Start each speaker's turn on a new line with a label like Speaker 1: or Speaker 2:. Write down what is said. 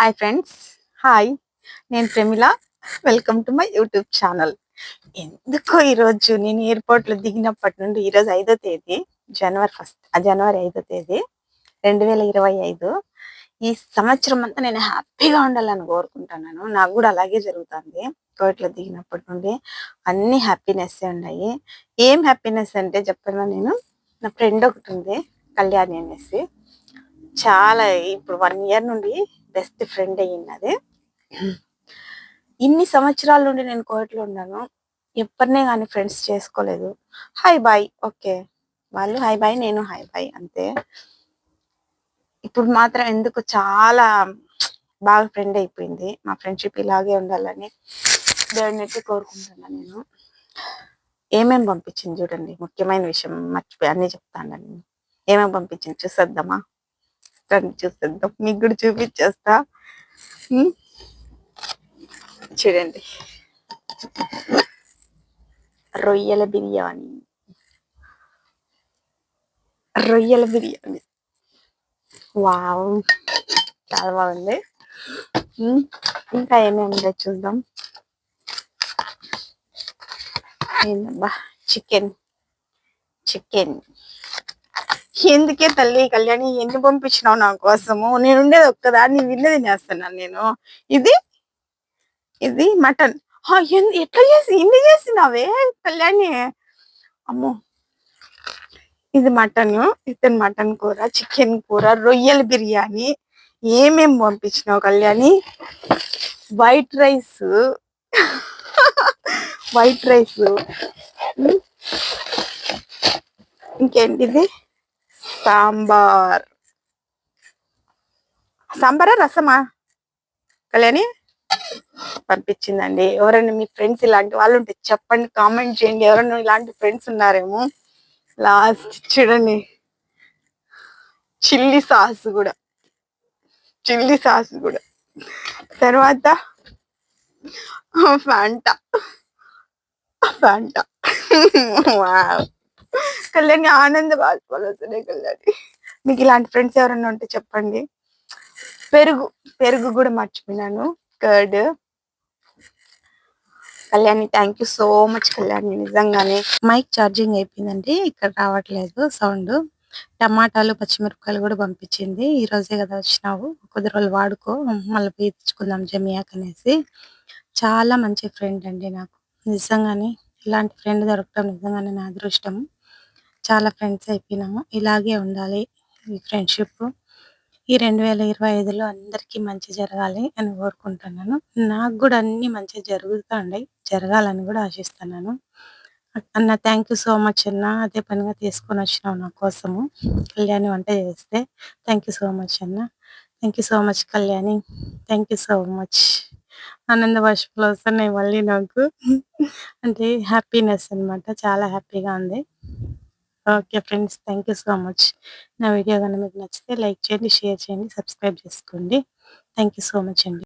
Speaker 1: Hi friends hi నేను Pramila welcome to my YouTube channel ఎందుకో ఈరోజు నేను ఎయిర్పోర్ట్లో దిగినప్పటి నుండి ఈరోజు ఐదో తేదీ జనవరి ఫస్ట్ జనవరి ఐదో తేదీ రెండు వేల ఇరవై ఐదు. ఈ సంవత్సరం అంతా నేను హ్యాపీగా ఉండాలని కోరుకుంటున్నాను. నాకు కూడా అలాగే జరుగుతుంది. ఎయిర్పోర్ట్లో దిగినప్పటి నుండి అన్ని హ్యాపీనెస్ ఉన్నాయి. ఏం హ్యాపీనెస్ అంటే చెప్పాను నేను? నా ఫ్రెండ్ ఒకటి ఉంది కళ్యాణి అనేసి. చాలా ఇప్పుడు వన్ ఇయర్ నుండి బెస్ట్ ఫ్రెండ్ అయ్యింది ఇన్ని సంవత్సరాల నుండి నేను కోవిట్లో ఉన్నాను. ఎప్పటినే కానీ ఫ్రెండ్స్ చేసుకోలేదు. హాయ్ బాయ్ ఓకే వాళ్ళు హాయ్ బాయ్ నేను హాయ్ బాయ్ అంతే. ఇప్పుడు మాత్రం ఎందుకు చాలా బాగా ఫ్రెండ్ అయిపోయింది. మా ఫ్రెండ్షిప్ ఇలాగే ఉండాలని దేవుడినైతే కోరుకుంటున్నాను నేను. ఏమేమి పంపించింది చూడండి. ముఖ్యమైన విషయం మర్చిపోయి అన్ని చెప్తాను నేను. ఏమేమి పంపించింది? చూసేద్దామా? రండి చూసేద్దాం మీకు కూడా చూపించేస్తా. చూడండి. రొయ్యల బిర్యానీ. రొయ్యల బిర్యానీ. వావ్. చాలా బాగుంది. ఇంకా ఏమేమి ఉందో చూద్దాం. ఏందబ్బా? చికెన్. చికెన్. ఎందుకే తల్లి కళ్యాణి ఎన్ని పంపించినావు నా కోసము? నేను ఉండేది ఒక్కదాన్ని విన్నది తినేస్తున్నాను నేను. ఇది? ఇది మటన్. ఎట్లా చేసి ఇన్ని చేసినావే కళ్యాణి? అమ్మో. ఇది మటన్ ఇతను మటన్ కూర చికెన్ కూర రొయ్యల బిర్యానీ. ఏమేం పంపించినావు Kalyani? White rice. White rice. ఇంకేంటిది? Sambar. సాంబారా రసమా? కళ్యాణి? పంపించిందండి. ఎవరైనా మీ ఫ్రెండ్స్ ఇలాంటి వాళ్ళు ఉంటే చెప్పండి కామెంట్ చేయండి. ఎవరైనా ఇలాంటి ఫ్రెండ్స్ ఉన్నారేమో లాస్ట్ చూడండి. చిల్లీ సాస్ కూడా. చిల్లీ సాస్ కూడా. తర్వాత ఫ్యాంటా ఫ్యాంటా వావ్. కళ్యాణి ఆనంద బాష్పాలు వస్తున్నాయి కళ్యాణి. మీకు ఇలాంటి ఫ్రెండ్స్ ఎవరైనా ఉంటే చెప్పండి. పెరుగు పెరుగు కూడా మర్చిపోయినాను. Curd. Kalyani thank you so much Kalyani. నిజంగానే మైక్ ఛార్జింగ్ అయిపోయిందండి. ఇక్కడ రావట్లేదు సౌండ్ టమాటాలు పచ్చిమిరపకాయలు కూడా పంపించింది. ఈ రోజే కదా వచ్చినావు. కొద్ది రోజులు వాడుకో. మళ్ళీ పోయి తెచ్చుకుందాం జమియాక్ అనేసి. చాలా మంచి ఫ్రెండ్ అండి నాకు. నిజంగానే ఇలాంటి ఫ్రెండ్ దొరకడం నిజంగానే నా అదృష్టం. చాలా ఫ్రెండ్స్ అయిపోయినాము. ఇలాగే ఉండాలి ఈ ఫ్రెండ్షిప్ ఈ రెండు వేల ఇరవై ఐదులో అందరికీ మంచి జరగాలి అని కోరుకుంటున్నాను. నాకు కూడా అన్ని మంచిగా జరుగుతాయి జరగాలని కూడా ఆశిస్తున్నాను. అన్న థ్యాంక్ యూ సో మచ్ అన్న. అదే పనిగా తీసుకొని వచ్చినావు నా కోసము. కళ్యాణి వంట చేస్తే. థ్యాంక్ యూ సో మచ్ అన్న. Thank you so much Kalyani. Thank you so much ఆనంద బాష్పాలు వస్తున్నాయి మళ్ళీ నాకు. అంటే హ్యాపీనెస్ అన్నమాట. చాలా హ్యాపీగా ఉంది. Okay friends thank you so much. నా వీడియో కనుక మీకు నచ్చితే లైక్ చేయండి షేర్ చేయండి సబ్స్క్రైబ్ చేసుకోండి. థ్యాంక్ యూ సో మచ్ అండి.